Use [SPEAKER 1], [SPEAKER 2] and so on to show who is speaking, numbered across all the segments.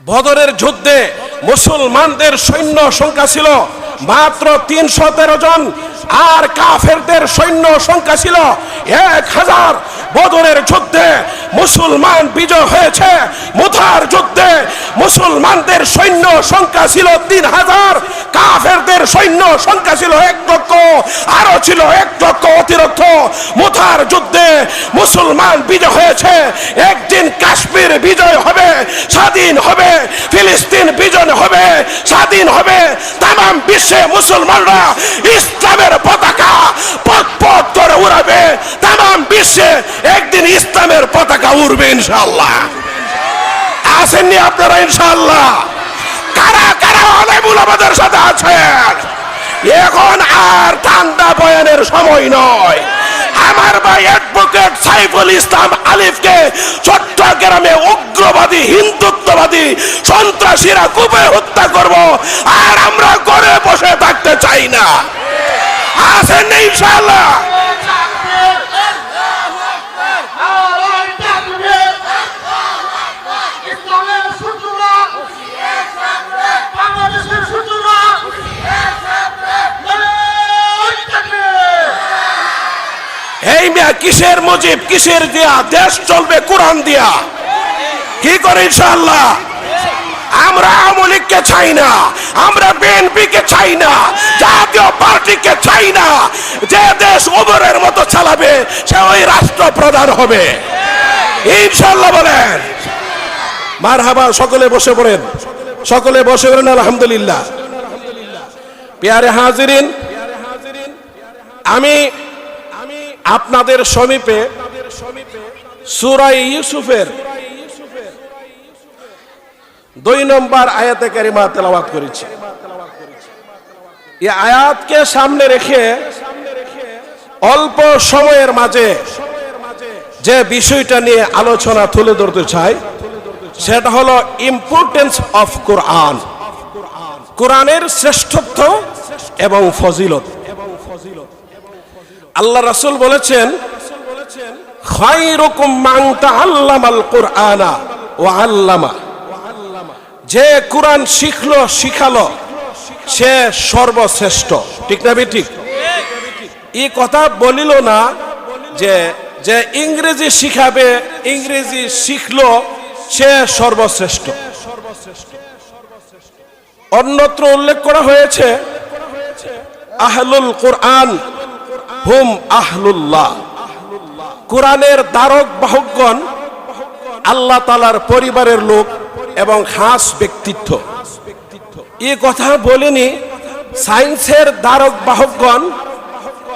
[SPEAKER 1] বদরের যুদ্ধে মুসলমানদের সৈন্য সংখ্যা ছিল মাত্র তিনশো তেরো জন, আর কাফেরদের সৈন্য সংখ্যা ছিল এক হাজার। বদরের যুদ্ধে মুসলমান বিজয় হয়েছে। মুথার যুদ্ধে মুসলমানদের সৈন্য সংখ্যা ছিল তিন হাজার, কাফেরদের সৈন্য সংখ্যা ছিল এক লক্ষ, আরও ছিল এক লক্ষ অতিরিক্ত। মুথার যুদ্ধে মুসলমান বিজয় হয়েছে। একদিন কাশ্মীর বিজয় হবে, স্বাধীন হবে, ফিলিস্তিন বিজয় হবে, স্বাধীন হবে। তাম বিশ্বে মুসলমানরা ইসলামের পতাকা পথ পথ করে উড়াবে। তাম বিশ্বে একদিন ইসলামের পতাকা উড়বে ইনশাল্লাহ আসেননি আপনারা ইনশাল্লাহ কারা কারা আলেমুল আমাদের সাথে আছেন? এখন আর ঠান্ডা বয়ানের সময় নয়। আমার ভাই অ্যাডভোকেট সাইফুল ইসলাম আলিফকে চট্টগ্রামে উগ্রবাদী, হিন্দুত্ববাদী সন্ত্রাসীরা কুপে হত্যা করব, আর আমরা ঘরে বসে থাকতে চাই না। আসেন ইনশাআল্লাহ? এই মিয়া কিসের মুজিব, কিসের দিয়া দেশ চলবে কোরআন দিয়া। কি করে ইনশাআল্লাহ? আমরা আওয়ামী লীগকে চাই না, আমরা বিএনপি কে চাই না, জাতীয় পার্টিকে চাই না। যে দেশ ওবরের মতো চালাবে, সে ওই রাষ্ট্র প্রধান হবে। ইনশাআল্লাহ বলেন। মার হাবা সকলে বসে পড়েন। সকলে বসে পড়েন, আলহামদুলিল্লাহ। পেয়ারে হাজিরিন, আমি আপনাদের সমীপে সুরাই ইউসুফের দুই নম্বর আয়াতে কারিমা তেলাওয়াত করেছি। এই আয়াতকে সামনে রেখে অল্প সময়ের মাঝে যে বিষয়টা নিয়ে আলোচনা তুলে ধরতে চাই, সেটা হলো ইম্পর্টেন্স অফ কোরআন কোরআনের শ্রেষ্ঠত্ব এবং ফজিলত। আল্লাহ রাসুল বলেছেন কুরআনা ওয়া আল্লামা। যে কোরআন শিখলো, শিখালো, সে সর্বশ্রেষ্ঠ। ঠিক না ঠিক এই কথা বলিল না যে যে ইংরেজি শিখাবে, ইংরেজি শিখলো, সে সর্বশ্রেষ্ঠ। অন্যত্র উল্লেখ করা হয়েছে, আহলুল কোরআন হুম আহলুল্লাহ। কোরআনের দ্বারক বাহকগণ আল্লাহ তালার পরিবারের লোক এবং খাস ব্যক্তিত্ব। এ কথা বলিনি সায়েন্সের দ্বারক বাহকগণ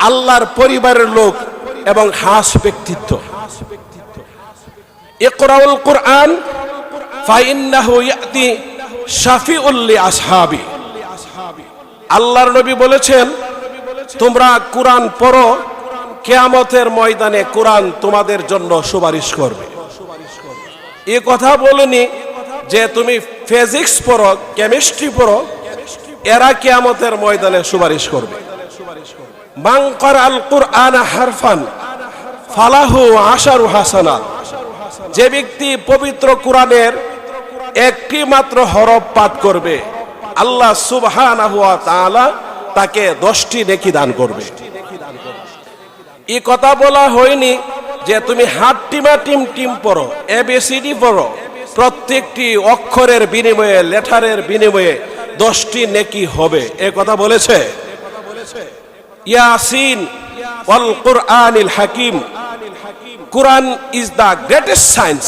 [SPEAKER 1] আল্লাহর পরিবারের লোক এবং খাস ব্যক্তিত্ব। ইকরাউল কোরআন, ফাইন্নাহু ইয়াতি শাফিউল লি আসহাবি। আল্লাহর নবী বলেছেন তোমরা কোরআন পড়ো, কেয়ামতের ময়দানে কোরআন তোমাদের জন্য সুপারিশ করবে। এ কথা বলিনি যে তুমি ফিজিক্স পড়ো, কেমিস্ট্রি পড়ো, এরা কেয়ামতের ময়দানে সুপারিশ করবে। আল কুরআন হারফান, ফালাহু আশারু হাসানা। যে ব্যক্তি পবিত্র কোরআনের একটি মাত্র হরফ পাঠ করবে, আল্লাহ সুবহানাহু ওয়া তাআলা তাকে দশটি নেকি দান করবে। এই কথা বলা হয়নি যে তুমি হাত টিমা টিম টিম পড়ো এ এবিসিডি পড়ো। প্রত্যেকটি অক্ষরের বিনিময়ে, লেটারের বিনিময়ে দশটি নেকি হবে। এ কথা বলেছে? ইয়াসিন ওয়াল কুরআনিল হাকিম। Quran is the greatest science.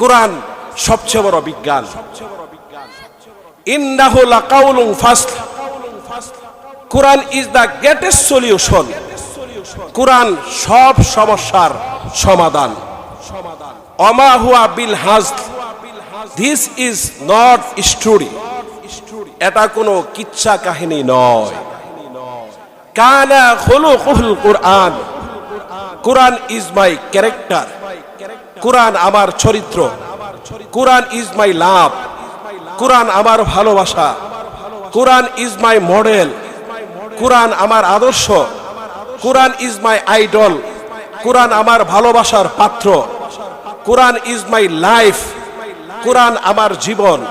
[SPEAKER 1] Quran সবচেয়ে বড় বিজ্ঞান। ইন্নাহু লাকাউলুন ফাসল। Quran is the greatest solution Quran সব সমস্যার সমাধান। অমা হুয়া বিল হাজ দিস ইজ নট স্টোরি এটা কোনো কিচ্ছা কাহিনী নয়। কানা খুলুকুল কোরআন। কোরআন ইজ মাই ক্যারেক্টার কোরআন আমার চরিত্র। কোরআন ইজ মাই লাভ কোরআন আমার ভালোবাসা। কোরআন ইজ মাই মডেল কোরআন আমার আদর্শ। Quran is my idol. কোরআন আমার ভালোবাসার পাত্র। Quran is my life. কোরআন আমার জীবন।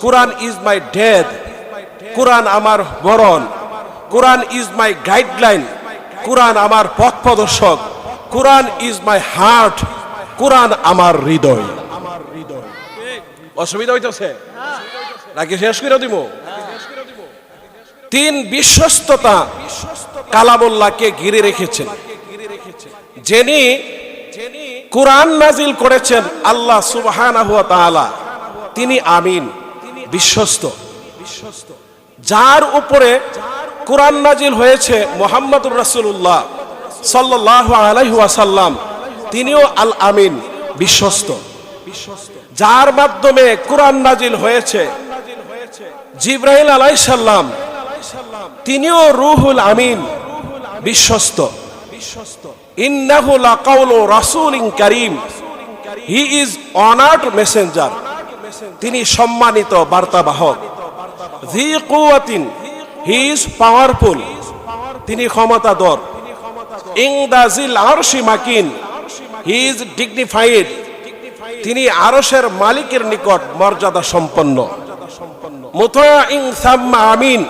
[SPEAKER 1] Quran is my death. কোরআন আমার মরণ। Quran is my guideline. কোরআন আমার পথ প্রদর্শক। Quran is my heart. কোরআন আমার হৃদয়। অসুবিধা হইতেছে। নাকি শেষ করে দিব তিন বিশ্বস্ততা কালামুল্লাহকে ঘিরে রেখেছেন। যিনি কোরআন নাজিল করেছেন, আল্লাহ সুবহানাহু ওয়া তাআলা, তিনি আমিন, বিশ্বস্ত। যার উপরে কোরআন নাজিল হয়েছে মোহাম্মদুর রাসূলুল্লাহ সাল্লাল্লাহু আলাইহি ওয়াসাল্লাম, তিনিও আল আমিন, বিশ্বস্ত। যার মাধ্যমে কোরআন নাজিল হয়েছে জিব্রাহিল আলাইসাল্লাম তিনিও রুহুল আমিন, বিশ্বস্ত। মেসেঞ্জার। তিনি সম্মানিত বার্তাবাহক। জি পাওয়ারফুল। তিনি ক্ষমতাধর। ইংদাজিল আরশি মাকিন, হি ইজ ডিগনিফাইড। তিনি আরশের মালিকের নিকট মর্যাদা সম্পন্ন মুতাইন সাম্মা আমিন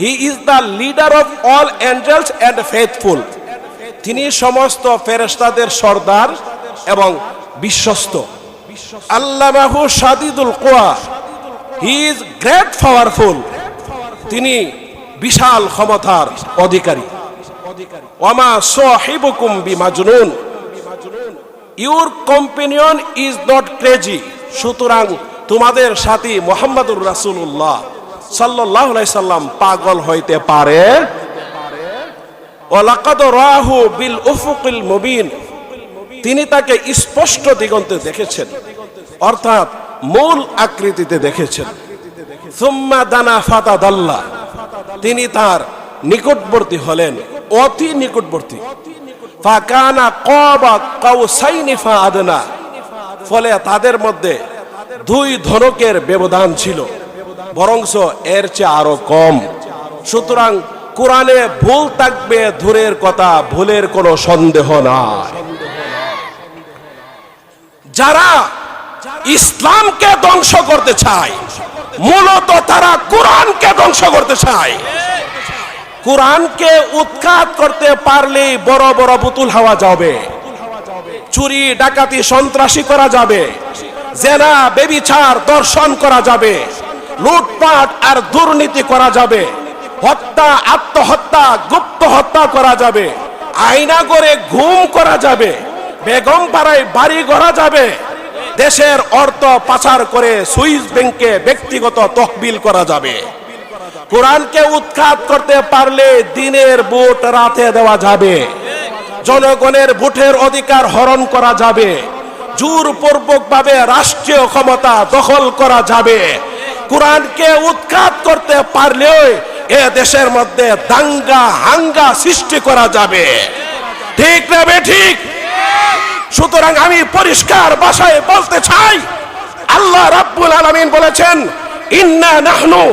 [SPEAKER 1] he is the leader of all angels and faithful তিনি সমস্ত ফেরেস্তাদের সর্দার এবং বিশ্বস্ত। আল্লামাহু সাদিদুল কোয়া। হি ইজ গ্রেট পাওয়ারফুল তিনি বিশাল ক্ষমতার অধিকারী। ওয়ামা সাহিবুকুম বিমাজনুন। Your companion is not crazy সুতরাং তোমাদের সাথী মোহাম্মদুর রাসূলুল্লাহ। সাল্লাম পাগল হইতে পারে? বিল তিনি তাকে স্পষ্ট দিগন্তে দেখেছেন, অর্থাৎ মূল আকৃতিতে দেখেছেন। সুম্মা দানা তিনি তার নিকটবর্তী হলেন, অতি নিকটবর্তী। আদনা ফলে তাদের মধ্যে দুই ধনকের ব্যবধান ছিল। বরংস এর চেয়ে আরও কম। সুতরাং কোরআনে ভুল থাকবে দূরের কথা, ভুলের কোনো সন্দেহ নাই। যারা ইসলামকে ধ্বংস করতে চায়, মূলত তারা কোরআনকে ধ্বংস করতে চায়। কোরআনকে উৎখাত করতে পারলেই বড় বড় পুতুল হওয়া যাবে। চুরি, ডাকাতি, সন্ত্রাসী করা যাবে। জেনা, বেবিচার, দর্শন করা যাবে। লুটপাট আর দুর্নীতি করা যাবে। হত্যা, আত্মহত্যা গুপ্ত হত্যা করা যাবে। আয়না করে ঘুম করা যাবে। বেগম পাড়ায় বাড়ি করা যাবে। দেশের অর্থ পাচার করে সুইস ব্যাংকে ব্যক্তিগত তহবিল করা যাবে। কোরআনকে উৎখাত করতে পারলে দিনের বুট রাতে দেওয়া যাবে। জনগণের ভোটের অধিকার হরণ করা যাবে। জোরপূর্বক ভাবে রাষ্ট্রীয় ক্ষমতা দখল করা যাবে। কোরআনকে উৎখাত করতে পারলেও এ দেশের মধ্যে দাঙ্গা, হাঙ্গা সৃষ্টি করা যাবে। ঠিক না বে ঠিক? সুতরাং আমি পরিষ্কার ভাষায় বলতে চাই, আল্লাহ রাব্বুল আলামিন বলেছেন, ইন্না নাহনু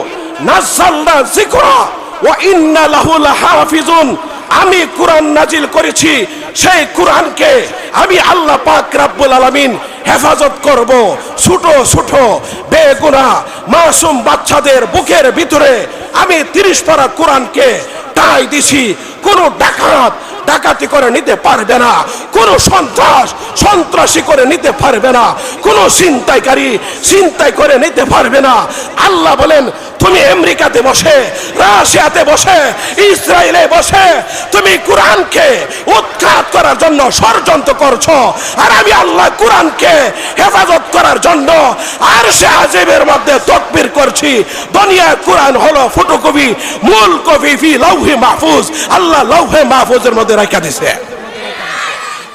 [SPEAKER 1] নাযালনা যিকরা ওয়া ইন্না লাহু লাহাফিজুন। আমি কোরআন নাজিল করেছি, সেই কোরআনকে আমি আল্লাহ পাক রাব্বুল আলামিন হেফাজত করব। ছোট ছোট, বেগুনা, মাসুম বাচ্চাদের বুকের ভিতরে আমি তিরিশ পারা কোরআনকে তাই দিছি, কোন ডাকাত ডাকাতি করে নিতে পারবে না। কোন সন্ত্রাস সন্ত্রাসী করে নিতে পারবে না। কোন ছিনতাইকারী ছিনতাই করে নিতে পারবে না। আল্লাহ বলেন, তুমি আমেরিকাতে বসে, রাশিয়াতে বসে, ইসরায়েলে বসে, তুমি কোরআনকে উৎখাত করার জন্য ষড়যন্ত্র করছ। আর আমি আল্লাহ কোরআনকে হেফাজত করার জন্য আর সে আজেবের মধ্যে তকবির করছি। দুনিয়া কোরআন হলো ফটোকপি মূল কপি ফি লৌহে মাহফুজ। আল্লাহ লৌহে মাহফুজের মধ্যে রাখা দিছে।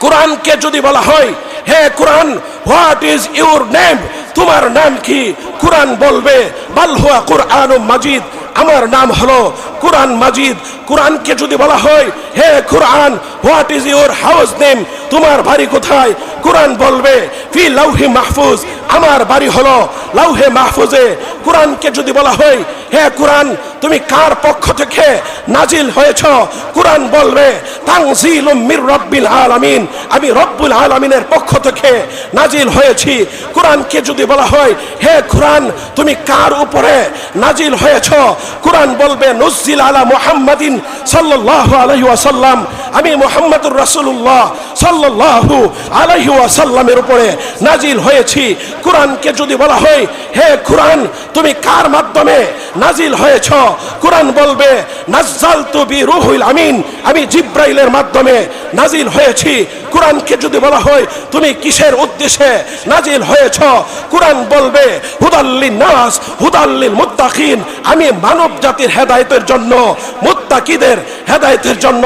[SPEAKER 1] কোরআনকে যদি বলা হয়, হে Quran, what is your name? তোমার নাম কি? কোরআন বলবে, বাল কোরআন মাজিদ। আমার নাম হলো কোরআন মাজিদ। কোরআনকে যদি বলা হয়, হে Quran, what is your house name? তোমার বাড়ি কোথায়? কোরআন বলবে, ফি লাউহি মাহফুজ। আমার বাড়ি হলো লাউহে মাহফুজে। কোরআনকে যদি বলা হয়, হে কোরআন, তুমি কার পক্ষ থেকে নাজিল হয়েছ? কোরআন বলবে, তানজিলুম মির রব্বিল আলামিন। আমি রব্বুল আলামিনের পক্ষ থেকে নাজিল হয়েছি। কোরআনকে যদি বলা হয়, হে কোরআন, তুমি কার উপরে নাজিল হয়েছ? কোরআন বলবে নজিল আলা মুহাম্মাদিন সাল্লাল্লাহু আলাইহি ওয়াসাল্লাম। আমি মুহাম্মদুর রাসূলুল্লাহ সাল্লাল্লাহু আলাইহি ওয়াসাল্লামের উপরে নাজিল হয়েছি। কোরআনকে যদি বলা হয়, হে কোরআন, তুমি কার মাধ্যমে নাজিল হয়েছ? কোরআন বলবে, নাজ্জালতু বি রুহুল আমিন, আমি জিব্রাইলের মাধ্যমে নাজিল হয়েছি। কোরআনকে যদি বলা হয়, তুমি কিসের উদ্দেশ্যে নাজিল হয়েছ? কোরআন বলবে হুদাল্লিন নাস হুদাল্লিল মুত্তাকিন আমি মানব জাতির হেদায়েতের জন্য, মুত্তাকিদের হেদায়েতের জন্য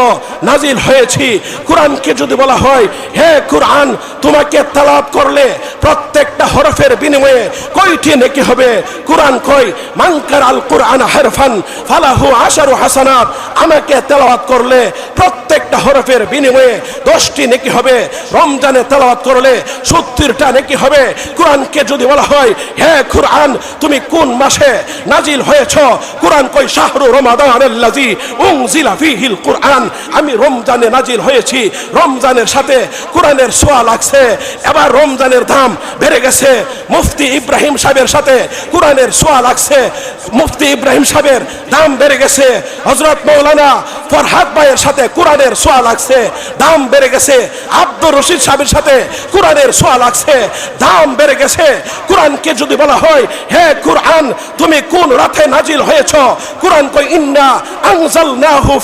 [SPEAKER 1] নাজিল হয়েছি। কোরআনকে যদি বলা হয়, হে কোরআন, তোমাকে তালাব করলে প্রত্যেকটা হরফের বিনিময়ে কয়টি নেকি হবে? কোরআন কই মাংকার আল কোরআন হারফান, ফালাহু আশারু হাসানাত। আমাকে তেলাওয়াত করলে প্রত্যেকটা হরফের বিনিময়ে দশটি নেকি হবে? রমজানে তেলাওয়াত করলে সত্তরটা নেকি হবে? কোরআনকে যদি বলা হয়, হে কোরআন, তুমি কোন মাসে নাজিল হয়েছ? কোরআন কই শাহরু রমাদান আল্লাজি উনজিলা ফিহিল কোরআন। আমি রমজানে নাজিল হয়েছি। রমজানের সাথে কোরআনের সোয়া লাগছে। এবার রমজানের দাম বেড়ে গেছে। মুফতি ইব্রাহিম সাহেবের সাথে কোরআনের সোয়া লাগছে। মুফতি ইব্রাহিম সাহেবের দাম বেড়ে গেছে। হজরত মৌলানা ফরহাদ ভাইয়ের সাথে কোরআনের সোয়া লাগছে দাম বেড়ে গেছে। আব্দুর রশিদ সাহেবের সাথে কোরআনের সোয়া লাগছে দাম বেড়ে গেছে। কোরআনকে যদি বলা হয়, হে কোরআন, তুমি কোন রাতে নাজিল হয়েছ? কোরআন কই ইন্না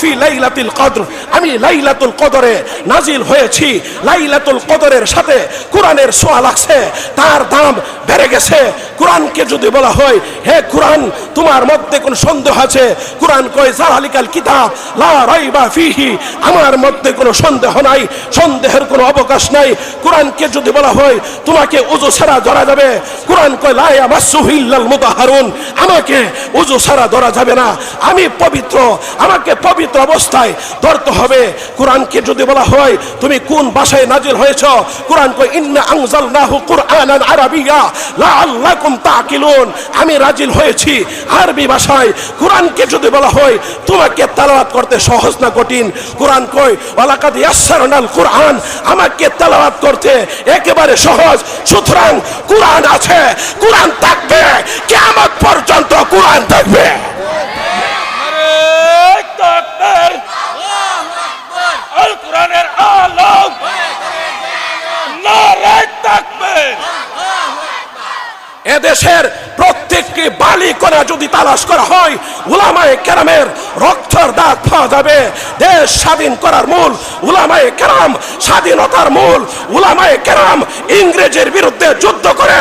[SPEAKER 1] ফি লাইলাতুল কদর। আমি লাইলাতুল কদরে নাজিল হয়েছি। লাইলাতুল কদরের সাথে কোরআনের সোয়া লাগছে তার দাম বেড়ে গেছে। কোরআনকে যদি বলা হয়, হে কোরআন, তোমার মধ্যে কোন সন্দেহ আছে? কোরআন কয়, জালালিকাল কিতাব, লা আমার মধ্যে কোনো সন্দেহ নাই, সন্দেহের কোনো অবকাশ নাই। কোরআনকে যদি বলা হয়, তোমাকে উজু ছাড়া ধরা যাবে। কোরআন কয়, লা ইয়ামাসসুহু ইল্লাল আমাকে উজু ছাড়া ধরা যাবে না। আমি পবিত্র, আমাকে পবিত্র অবস্থায় ধরতে হবে। কোরআনকে যদি বলা হয়, তুমি কোন ভাষায় নাজিল হয়েছ? কোরআন কয়, ইন্না আনজালনাহু কুরআনান আরাবিয়্যা লাআল্লাকুম তাকিলুন আমি নাজিল হয়েছি আরবি ভাষায়। কোরআনকে যদি বলা হয়, তোমাকে তেলাওয়াত করতে সহজ না কঠিন। কোরআন কয় ওয়ালাকাদ ইয়াসসারনাল কোরআন আমাকে তেলাওয়াত করতে। একেবারে সহজ। সুতরাং কোরআন আছে কোরআন থাকবে। কিয়ামত পর্যন্ত কোরআন থাকবে। এদেশের প্রত্যেকটি বালি কণা যদি তালাশ করা হয়, উলামায়ে কেরামের রক্তর দাগ পাওয়া যাবে। দেশ স্বাধীন করার মূল উলামায়ে কেরাম, স্বাধীনতার মূল উলামায়ে কেরাম ইংরেজের বিরুদ্ধে যুদ্ধ করে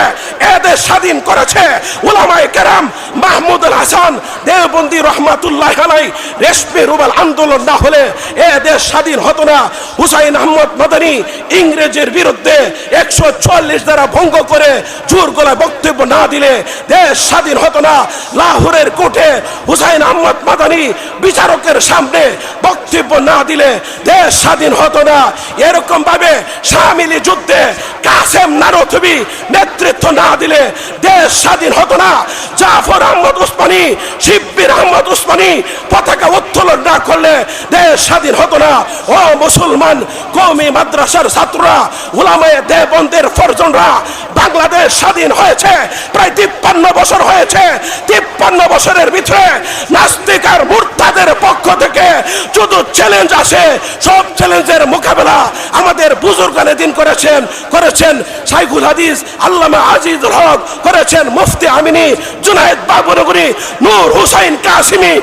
[SPEAKER 1] এদেশ স্বাধীন করেছে। উলামায়ে কেরাম মাহমুদুল হাসান দেওবন্দি রহমাতুল্লাহ আলাই রেশমি রুবাল আন্দোলন না হলে এ দেশ স্বাধীন হতো না। হুসাইন আহমদ মাদানী ইংরেজের বিরুদ্ধে একশো চল্লিশ দ্বারা ভঙ্গ করে জোর গলায় বক্তব্য না দিলে দেশ স্বাধীন হতো না। লাহোরের কোর্টে হুসাইন আহমদ মাদানী বিচারকের সামনে বক্তব্য না দিলে দেশ স্বাধীন হতো না। এরকম ভাবে সামিলি যুদ্ধে কাসেম নারথবি নেতৃত্ব না দিলে দেশ স্বাধীন হতো না। জাফর আহমদ উসমানী, শিব্বির আহমদ উসমানী পতাকা উত্তোলন না করলে দেশ স্বাধীন হতো না। ও মুসলমান কৌমি মাদ্রাসার ছাত্ররা, উলামায়ে দেবন্দের ফরজনরা স্বাধীন হয়েছে। প্রায় তিপ্পান্ন বছর হয়েছে। তিপ্পান্ন বছরের ভিতরে নাস্তিক আর মুরতাদের পক্ষ থেকে শুধু চ্যালেঞ্জ আসে, সব চ্যালেঞ্জের মোকাবেলা আমাদের বুজুর্গানে দিন করেছেন করেছেন সাইকুল হাদিস, আল্লামা আজিজুল হক, করেছেন মুফতি আমিনী, জুনায়েদ বাবুনগরী, নূর হুসাইন কাসিমি।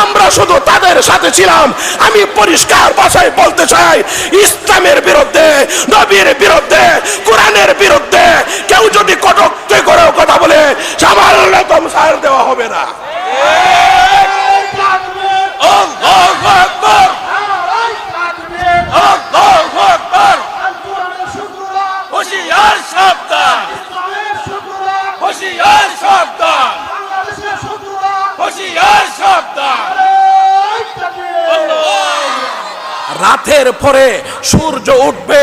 [SPEAKER 1] আমরা শুধু তাদের সাথে ছিলাম। আমি পরিষ্কার ভাষায় বলতে চাই, ইসলামের বিরুদ্ধে, নবীর বিরুদ্ধে, কোরআনের বিরুদ্ধে কেউ যদি কটক্তি করেও কথা বলে, সামান্য কম সার দেওয়া হবে। না
[SPEAKER 2] কোরআনের শুকরা
[SPEAKER 3] হুশিয়ার সাবধান হুশিয়ার সাবধান
[SPEAKER 2] বাংলাদেশের শুকরা
[SPEAKER 3] হুশিয়ার সাবধান
[SPEAKER 2] নারায়ে তাকবীর
[SPEAKER 3] আল্লাহ
[SPEAKER 1] রাতের পরে সূর্য উঠবে,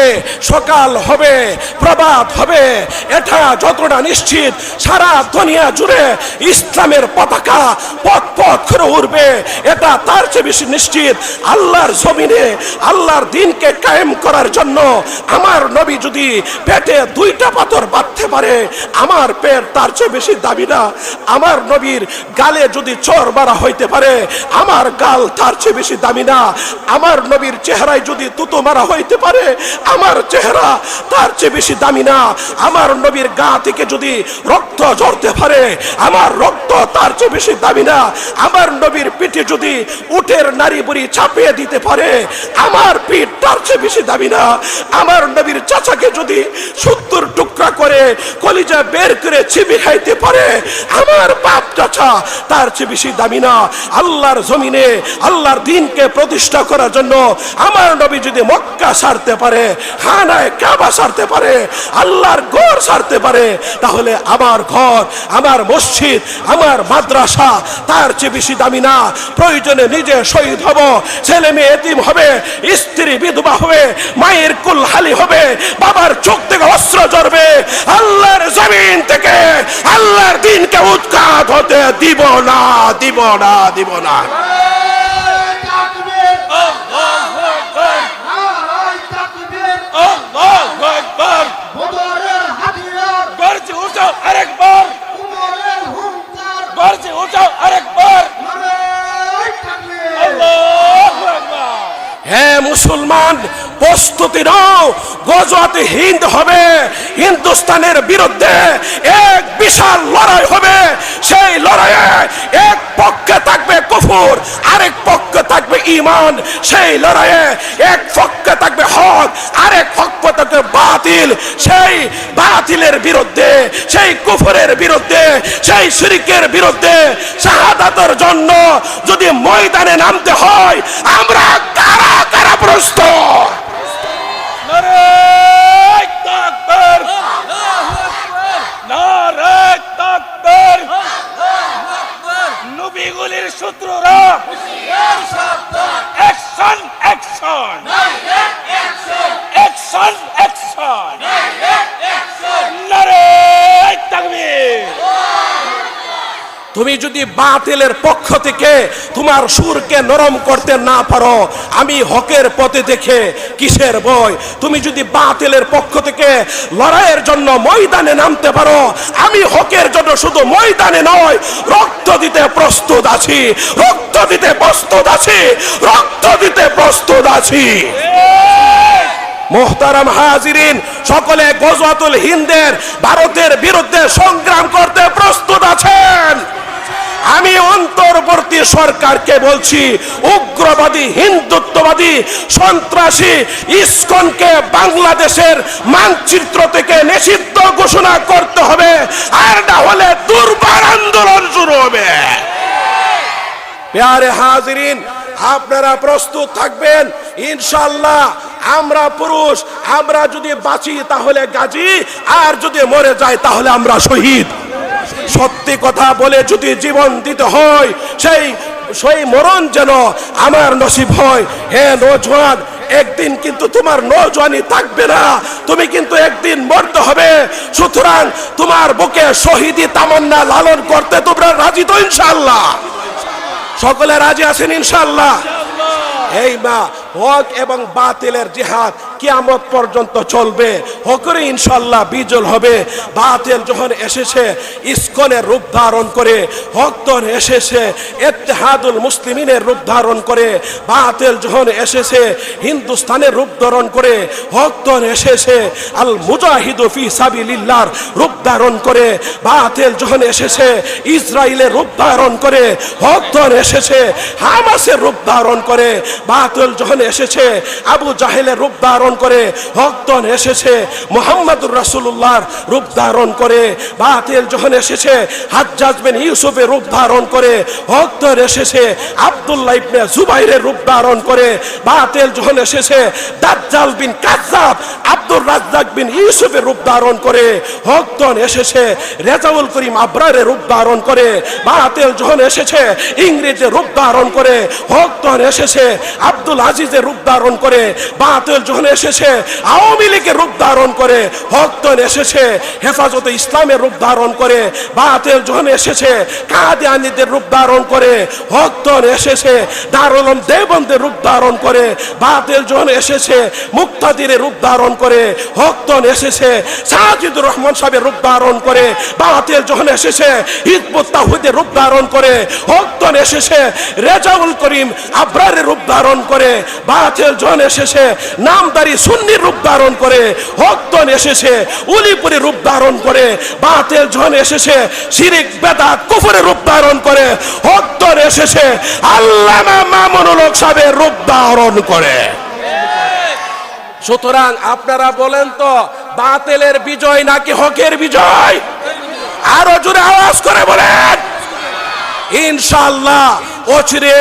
[SPEAKER 1] সকাল হবে, প্রভাত হবে। এটা যতটা নিশ্চিত, সারা দুনিয়া জুড়ে ইসলামের পতাকা পথ পথ করে উঠবে এটা তার চেয়ে বেশি নিশ্চিত, আল্লাহর জমিনে, আল্লাহর দিনকে কায়েম করার জন্য। আমার নবী যদি পেটে দুইটা পাথর বাঁধতে পারে, আমার পেট তার চেয়ে বেশি দাবি না। আমার নবীর গালে যদি চর মারা হইতে পারে, আমার গাল তার চেয়ে বেশি দামি না। আমার নবীর চেহারায় যদি তুতো মারা হইতে পারে, আমার চেহারা তার চেয়ে বেশি দামি না। আমার নবীর গা থেকে যদি রক্ত ঝরতে পারে, আমার রক্ত তার চেয়ে বেশি দামি না। আমার নবীর পিঠে যদি উটের নারী বুড়ি ছাপিয়ে দিতে পারে, আমার পিঠ তার চেয়ে বেশি দামি না। আমার নবীর চাচাকে যদি সত্তর টুকরা করে কলিজা বের করে চিবি খাইতে পারে, আমার বাপ চাচা তার চেয়ে বেশি দামি না। আল্লাহর জমিনে, আল্লাহর দিনকে প্রতিষ্ঠা করার জন্য আমার নবী যদি মক্কা সারতে পারে, হানায় কাবা সারতে পারে, আল্লাহর ঘর সারতে পারে, তাহলে আমার ঘর, আমার মসজিদ, আমার মাদ্রাসা, তার চেয়ে বেশি দামি না। প্রয়োজনে নিজে শহীদ হব, ছেলে মেয়ে এতিম হবে, স্ত্রী বিধবা হবে, মায়ের কুল হালি হবে, বাবার চোখ থেকে অস্ত্র জ্বরবে আল্লাহর জমিন থেকে আল্লাহর দিনকে উৎখাত হতে দিব না দিব না দিব না
[SPEAKER 2] নারায় তাকবীর
[SPEAKER 3] আল্লাহু আকবার
[SPEAKER 2] নারায় তাকবীর
[SPEAKER 3] আল্লাহু আকবার
[SPEAKER 2] বদরের হাতিয়ার
[SPEAKER 3] গর্জে উঠাও আরেকবার
[SPEAKER 2] উমরের হুঙ্কার
[SPEAKER 3] গর্জে উঠাও আরেকবার
[SPEAKER 2] নারায় তাকবীর
[SPEAKER 3] আল্লাহু আকবার
[SPEAKER 1] হ্যাঁ মুসলমান, প্রস্তুতি নাও, গজওয়াতে হিন্দ হবে, হিন্দুস্তানের বিরুদ্ধে এক বিশাল লড়াই হবে, সেই লড়াইয়ে এক পক্ষে থাকবে কুফুর, আরেক পক্ষে থাকবে ঈমান, সেই লড়াইয়ে এক পক্ষে থাকবে হক, আরেক পক্ষে থাকবে বাতিল, সেই বাতিলের বিরুদ্ধে, সেই কুফরের বিরুদ্ধে, সেই শিরিকের বিরুদ্ধে শাহাদাতের জন্য যদি ময়দানে নামতে হয়, আমরা কারা কারা প্রস্তুত বাতিলের পক্ষ থেকে তোমার সুরকে নরম করতে না পারো। আমি হকের পথে দেখে কিসের বই তুমি যদি বাতিলের পক্ষ থেকে লড়াইয়ের জন্য ময়দানে নামতে পারো, আমি হকের জন্য শুধু ময়দানে নয়, রক্ত দিতে প্রস্তুত আছি, রক্ত দিতে প্রস্তুত আছি, রক্ত দিতে প্রস্তুত আছি। মোহতারাম হাজিরিন, সকলে গজওয়াতুল হিন্দের, ভারতের বিরুদ্ধে সংগ্রাম করতে প্রস্তুত আমি অন্তর্বর্তী সরকারকে বলছি, উগ্রবাদী, হিন্দুত্ববাদী, সন্ত্রাসী, ইসকনকে বাংলাদেশের মানচিত্র থেকে নিষিদ্ধ ঘোষণা করতে হবে, আর না হলে দুর্বার আন্দোলন শুরু হবে। প্যারে হাজিরিন, আপনারা প্রস্তুত থাকবেন ইনশাল্লাহ আমরা পুরুষ, আমরা যদি বাঁচি তাহলে গাজী, আর যদি মরে যাই তাহলে আমরা শহীদ। সত্যি কথা বলে যদি জীবন দিতে হয়, সেই সেই মরণ যেন আমার নসিব হয়। হে নজওয়ান, একদিন কিন্তু তোমার নজওয়ানি থাকবে না। তুমি কিন্তু একদিন মরতে হবে। সুতরাং তোমার বুকে শহীদি তামান্না লালন করতে তোমরা রাজি তো ইনশাল্লাহ সকলে রাজি আছেন ইনশাল্লাহ এই মা হক এবং বাতিলের জিহাদ কিয়ামত পর্যন্ত চলবে। হকরে ইনশাল্লাহ বিজল হবে। বাতিল যখন এসেছে, ইসকনের রূপ ধারণ করে, হক তখন এসেছে, এত্তেহাদুল মুসলিমিনের রূপ ধারণ করে। বাতিল যখন এসেছে, হিন্দুস্তানের রূপ ধারণ করে, হক তখন এসেছে, আল মুজাহিদু ফি সাবিলিল্লাহর রূপ ধারণ করে। বাতিল যখন এসেছে ইসরায়েলের রূপ ধারণ করে, হক তখন এসেছে, হামাসের রূপ ধারণ করে। বাতিল যখন এসেছে, আবু জাহেলের রূপ ধারণ করে হক এসেছে, মোহাম্মদুর রাসূলুল্লাহর রূপ ধারণ করে, বাতিল যখন এসেছে, হাজ্জাজ বিন ইউসুফের রূপ ধারণ করে হক এসেছে, আব্দুল্লাহ ইবনে জুবাইরের রূপ ধারণ করে, বাতিল যখন এসেছে, দাজ্জাল বিন কাজ্জাব, আব্দুর রাজ্জাক বিন ইউসুফের রূপ ধারণ করে হক এসেছে, রেজাউল করিম আবরারের রূপ ধারণ করে, বাতিল যখন এসেছে ইংরেজের রূপ ধারণ করে হক এসেছে, আব্দুল আজিজ জামাতের রূপ ধারণ করে, বাতিল যখন এসেছে, আওয়ামী লীগের রূপ ধারণ করে হকতন এসেছে, হেফাজতে ইসলামের রূপ ধারণ করে, বাতিল যখন এসেছে, কাদিয়ানিদের রূপ ধারণ করে হকতন এসেছে দারুলম দেবন্দের রূপ ধারণ করে, বাতিল যখন এসেছে, মুক্তাদিরের রূপ ধারণ করে হকতন এসেছে, সাজিদুর রহমান সাহেবের রূপ ধারণ করে, বাতিল যখন এসেছে, হিজবুত তাহুদের রূপ ধারণ করে হকতন এসেছে, রেজাউল করিম আবরারের রূপ ধারণ করে বাতিল জন এসেছে, নামদারি সুন্নির রূপ ধারণ করে হকতন এসেছে, উলিপুরি রূপ ধারণ করে বাতিল জন এসেছে, শিরিক, বেদাত, কুফরের রূপ ধারণ করে হকতন এসেছে, আল্লামা মামুনুল হক সাহেবের রূপ ধারণ করে। সুতরাং আপনারা বলেন তো, বাতিলের বিজয় নাকি হকের বিজয়? আরও জোরে আওয়াজ করে বলেন। ইনশাআল্লাহ অচিরে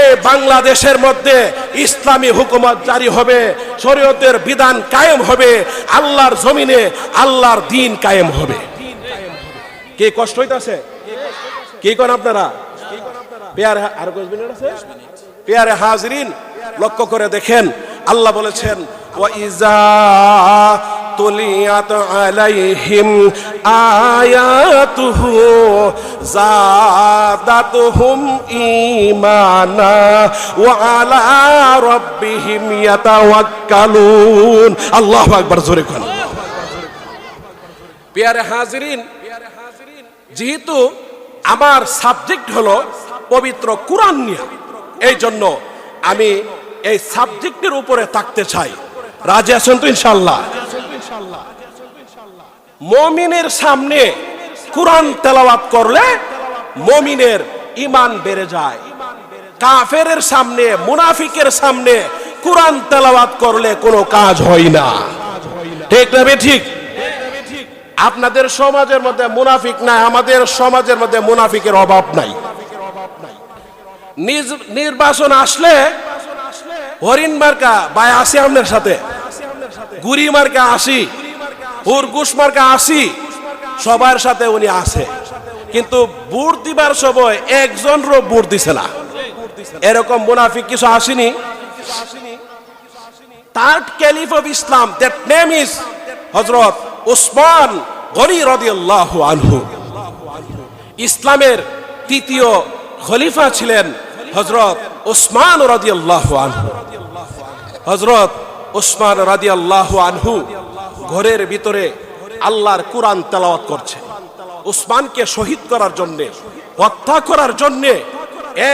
[SPEAKER 1] এই বাংলাদেশের মধ্যে ইসলামী হুকুমত জারি হবে, শরীয়তের বিধান কায়েম হবে, আল্লাহর জমিনে আল্লাহর দিন কায়েম হবে। কি কষ্ট হইতাছে? কি কোন আপনারা? পেয়ারে আর পেয়ারে হাজরিন, লক্ষ্য করে দেখেন, আল্লাহ বলেছেন ওয়াইজা তুলিয়াত আলাইহিম আয়াতুহু জাদাতুহুম ঈমানা ওয়া আলা রাব্বিহিম ইয়াতাওয়াক্কালুন আল্লাহু আকবার জোরে কোন হাজরিন, যেহেতু আমার সাবজেক্ট হলো পবিত্র কোরআন নিয়ে, এই জন্য আমি এই সাবজেক্টের উপরে থাকতে চাই। রাজি আছেন তো ইনশাল্লাহ মমিনের সামনে কোরআন তেলাওয়াত করলে মমিনের ইমান বেড়ে যায়। কাফেরের সামনে, মুনাফিকের সামনে কোরআন তেলাওয়াত করলে কোনো কাজ হয় না। ঠিক না ঠিক? আপনাদের সমাজের মধ্যে মুনাফিক নাই, আমাদের সমাজের মধ্যে মুনাফিকের অভাব নাই। নির্বাচন আসলে হরিণ মার্কা বাই আসি আপনার সাথে। গুড়ি মার্কা আসি হুরগুস মার্কা আসি সবার সাথে উনি আছে। কিন্তু বুট দিবার সময় একজনরও বুট দিছে না। এরকম মুনাফিক কিছু আসেনি? Third caliph of Islam that name is Hazrat Usman Gani রাদিয়াল্লাহু আনহু। ইসলামের তৃতীয় খলিফা ছিলেন হজরত উসমান রাদিয়াল্লাহু আনহু। হজরত উসমান রাদিয়াল্লাহু আনহু ঘরের ভিতরে আল্লাহর কোরআন তেলাওয়াত করছে। উসমানকে শহীদ করার জন্যে, হত্যা করার জন্যে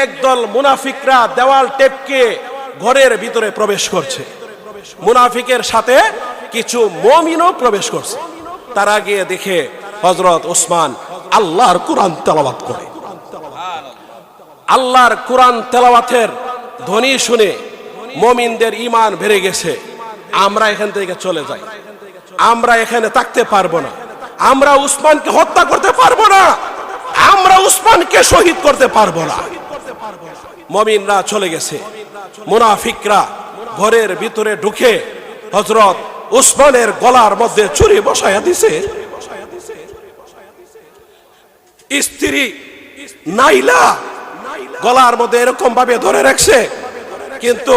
[SPEAKER 1] একদল মুনাফিকরা দেওয়াল টেপকে ঘরের ভিতরে প্রবেশ করছে। মুনাফিকের সাথে কিছু মমিনও প্রবেশ করছে। তারা গিয়ে দেখে হজরত ওসমান আল্লাহর কোরআন তেলাওয়াত করে। আল্লাহর কোরআন তেলাওয়াতের ধ্বনি শুনে মমিনদের ইমান বেড়ে গেছে। আমরা এখান থেকে চলে যাই। আমরা এখানে থাকতে পারব না। আমরা উসমানকে হত্যা করতে পারব না। আমরা উসমানকে শহীদ করতে পারব না। মমিনরা চলে গেছে। মুনাফিকরা ঘরের ভিতরে ঢুকে হজরত উসমানের গলার মধ্যে চুরি বসায়া দিছে। স্ত্রী নাইলা গলার মধ্যে এরকম ভাবে ধরে রাখছে। কিন্তু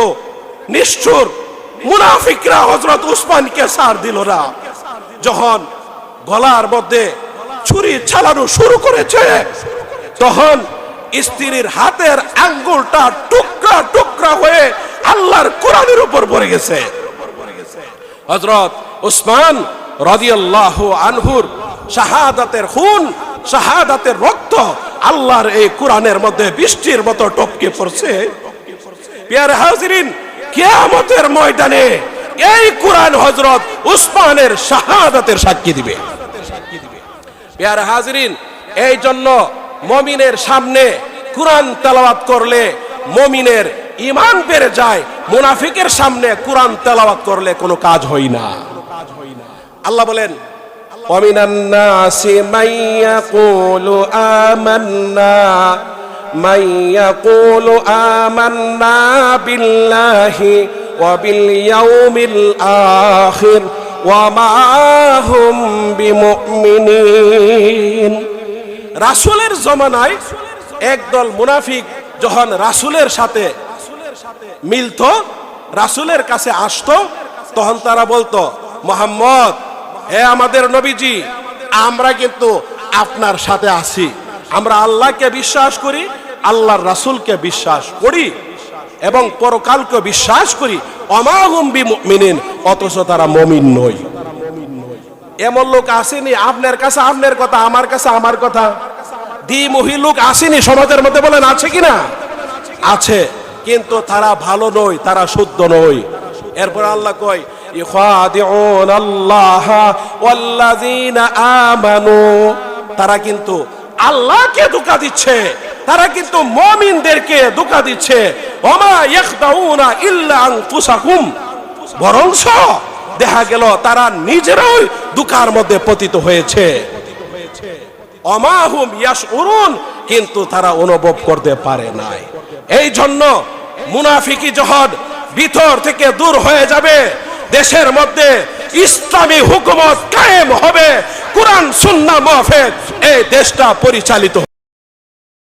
[SPEAKER 1] নিষ্ঠুর মুনাফিকরা হজরত উসমানকে সার দিল না। যখন গলার মধ্যে ছুরি চালানো শুরু করেছে, তখন স্ত্রীর হাতের আঙ্গুলটা টুকরা টুকরা হয়ে আল্লাহর কোরআনের উপর পড়ে গেছে। হজরত উসমান রাদিয়াল্লাহু আনহুর শাহাদাতের খুন, শাহাদাতের রক্ত আল্লাহর এই কোরআনের মধ্যে বৃষ্টির মতো টপকে পড়ছে। পিয়ার হাজিরিন কিয়ামতের ময়দানে এই কোরআন হজরত উসমানের শাহাদাতের সাক্ষী দিবে পেয়ার হাজরিন এই জন্য মমিনের সামনে কোরআন তেলাওয়াত করলে মমিনের ইমান বেড়ে যায় মুনাফিকের সামনে কোরআন তেলাওয়াত করলে কোনো কাজ হয় না আল্লাহ বলেন ومن الناس من يقول آمنا من يقول آمنا بالله وباليوم الآخر وما هم بمؤمنين রাসূলের জমানায় একদল মুনাফিক যখন রাসূলের সাথে মিলত রাসূলের কাছে আসতো তখন তারা বলতো মোহাম্মদ হে আমাদের নবীজি আমরা কিন্তু আপনার সাথে আছি আমরা আল্লাহকে বিশ্বাস করি, আল্লাহর রাসুলকে বিশ্বাস করি এবং পরকালকে বিশ্বাস করি। অমাহুম বিমুমিনিন, অথচ তারা মমিন নয় এমন লোক আসেনি, আপনার কাছে আপনার কথা, আমার কাছে আমার কথা। দ্বিমুহী লোক আসেনি, সমাজের মধ্যে বলেন, আছে কিনা আছে, কিন্তু তারা ভালো নয় তারা শুদ্ধ নয় এরপর আল্লাহ কয় ইখাদিউন আল্লাহ ওয়াল্লাযিনা আমানু। তারা কিন্তু আল্লাহকে ধোঁকা দিচ্ছে। তারা কিন্তু মমিনদেরকে ধোঁকা দিচ্ছে। ওমা দেখা গেল তারা নিজেরাই দুকার মধ্যে পতিত হয়েছে। অমাহুম ইয়াস উরুন কিন্তু তারা অনুভব করতে পারে নাই। এই জন্য মুনাফিকি জহদ ভিতর থেকে দূর হয়ে যাবে। দেশের মধ্যে ইসলামী হুকুমত কায়েম হবে কোরআন সুন্না মহফেদ এই দেশটা পরিচালিত